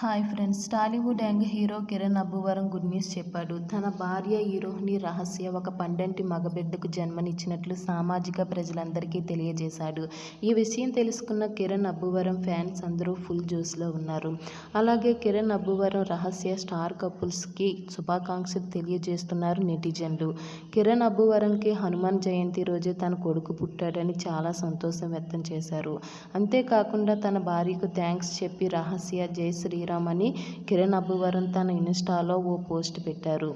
Hi friends Tollywood young hero Kiran Abbavaram good news చెప్పాడు. తన భార్య హీరోయిని రహస్య ఒక పండంటి మగబిడ్డకు జన్మనిచ్చినట్లు సామాజిక ప్రజలందరికీ తెలియజేశాడు. ఈ విషయం తెలుసుకున్న కిరణ్ అబ్బువరం ఫ్యాన్స్ అందరూ ఫుల్ జోస్లో ఉన్నారు. అలాగే కిరణ్ అబ్బువరం రహస్య స్టార్ కపుల్స్కి శుభాకాంక్షలు తెలియజేస్తున్నారు నెటిజన్లు. కిరణ్ అబ్బువరంకి హనుమాన్ జయంతి రోజే తన కొడుకు పుట్టాడని చాలా సంతోషం వ్యక్తం చేశారు. అంతేకాకుండా తన భార్యకు థ్యాంక్స్ చెప్పి రహస్య జై శ్రీరామ్ చేరామని కిరణ్ అబ్బువరం తన ఇన్స్టాలో ఓ పోస్ట్ పెట్టారు.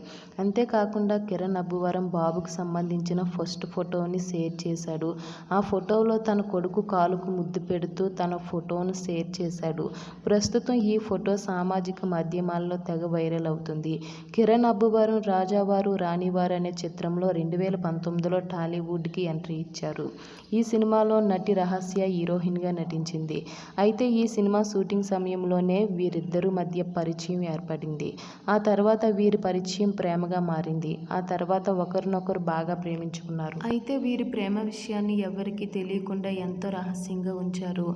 అంతేకాకుండా కిరణ్ అబ్బువరం బాబుకు సంబంధించిన ఫస్ట్ ఫోటోని షేర్ చేశాడు. ఆ ఫోటోలో తన కొడుకు కాలుకు ముద్దు పెడుతూ తన ఫోటోను షేర్ చేశాడు. ప్రస్తుతం ఈ ఫోటో సామాజిక మాధ్యమాల్లో తెగ వైరల్ అవుతుంది. కిరణ్ అబ్బువరం రాజావారు రాణివారు అనే చిత్రంలో రెండు వేల పంతొమ్మిదిలో టాలీవుడ్కి ఎంట్రీ ఇచ్చారు. ఈ సినిమాలో నటి రహస్య హీరోయిన్గా నటించింది. అయితే ఈ సినిమా షూటింగ్ సమయంలోనే వీరి వీరిద్దరి మధ్య పరిచయం ఏర్పడింది. ఆ తర్వాత వీరి పరిచయం ప్రేమగా మారింది. ఆ తర్వాత ఒకరినొకరు బాగా ప్రేమించుకున్నారు. అయితే వీరి ప్రేమ విషయాన్ని ఎవరికీ తెలియకుండా ఎంతో రహస్యంగా ఉంచారు.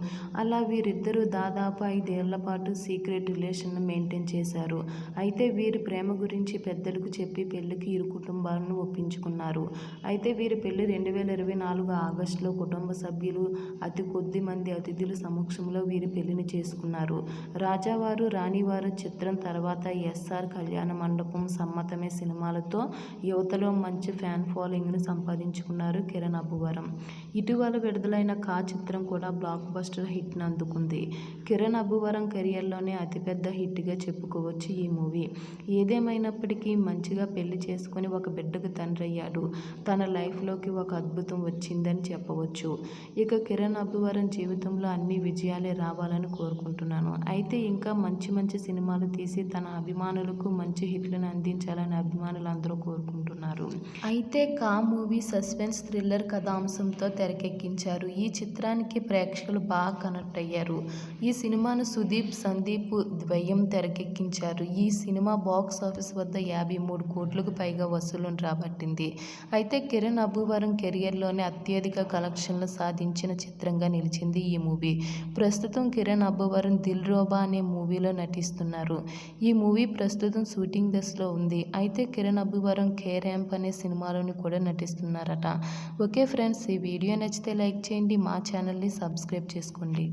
అలా వీరిద్దరూ దాదాపు ఐదేళ్ళ పాటు సీక్రెట్ రిలేషన్ మెయింటైన్ చేశారు. అయితే వీరి ప్రేమ గురించి పెద్దలకు చెప్పి పెళ్ళికి ఇరు కుటుంబాలను ఒప్పించుకున్నారు. అయితే వీరి పెళ్ళి రెండు వేల ఇరవై నాలుగు ఆగస్టులో కుటుంబ సభ్యులు అతి కొద్ది మంది అతిథుల సమక్షంలో వీరి పెళ్ళిని చేసుకున్నారు. రాజావారి రాణివారు చిత్రం తర్వాత ఎస్ఆర్ కళ్యాణ మండపం సమ్మతమే సినిమాలతో యువతలో మంచి ఫ్యాన్ ఫాలోయింగ్ను సంపాదించుకున్నారు కిరణ్ అబ్బువరం. ఇటీవల విడుదలైన కా చిత్రం కూడా బ్లాక్ బస్టర్ హిట్ను అందుకుంది. కిరణ్ అబ్బువరం కెరియర్లోనే అతిపెద్ద హిట్గా చెప్పుకోవచ్చు ఈ మూవీ. ఏదేమైనప్పటికీ మంచిగా పెళ్ళి చేసుకుని ఒక బిడ్డకు తండ్రి అయ్యాడు తన లైఫ్లోకి ఒక అద్భుతం వచ్చిందని చెప్పవచ్చు. ఇక కిరణ్ అబ్బువరం జీవితంలో అన్ని విజయాలే రావాలని కోరుకుంటున్నాను. అయితే ఇంకా మంచి మంచి సినిమాలు తీసి తన అభిమానులకు మంచి హిట్లను అందించాలని అభిమానులు అందరూ కోరుకుంటున్నారు. అయితే కా మూవీ సస్పెన్స్ థ్రిల్లర్ కథాంశంతో తెరకెక్కించారు. ఈ చిత్రానికి ప్రేక్షకులు బాగా కనెక్ట్ అయ్యారు ఈ సినిమాను సుదీప్ సందీప్ ద్వయం తెరకెక్కించారు. ఈ సినిమా బాక్స్ ఆఫీస్ వద్ద యాభై మూడు కోట్లకు పైగా వసూలును రాబట్టింది. అయితే కిరణ్ అబ్బువరం కెరియర్లోనే అత్యధిక కలెక్షన్లు సాధించిన చిత్రంగా నిలిచింది ఈ మూవీ. ప్రస్తుతం కిరణ్ అబ్బువరం దిల్ రోబా అనే మూవీ మూవీలో నటిస్తున్నారు. ఈ మూవీ ప్రస్తుతం షూటింగ్ దశలో ఉంది. అయితే కిరణ్ అబ్బువరం కే ర్యాంప్ అనే సినిమాలోని కూడా నటిస్తున్నారట. ఓకే ఫ్రెండ్స్ ఈ వీడియో నచ్చితే లైక్ చేయండి మా ఛానల్ని సబ్స్క్రైబ్ చేసుకోండి.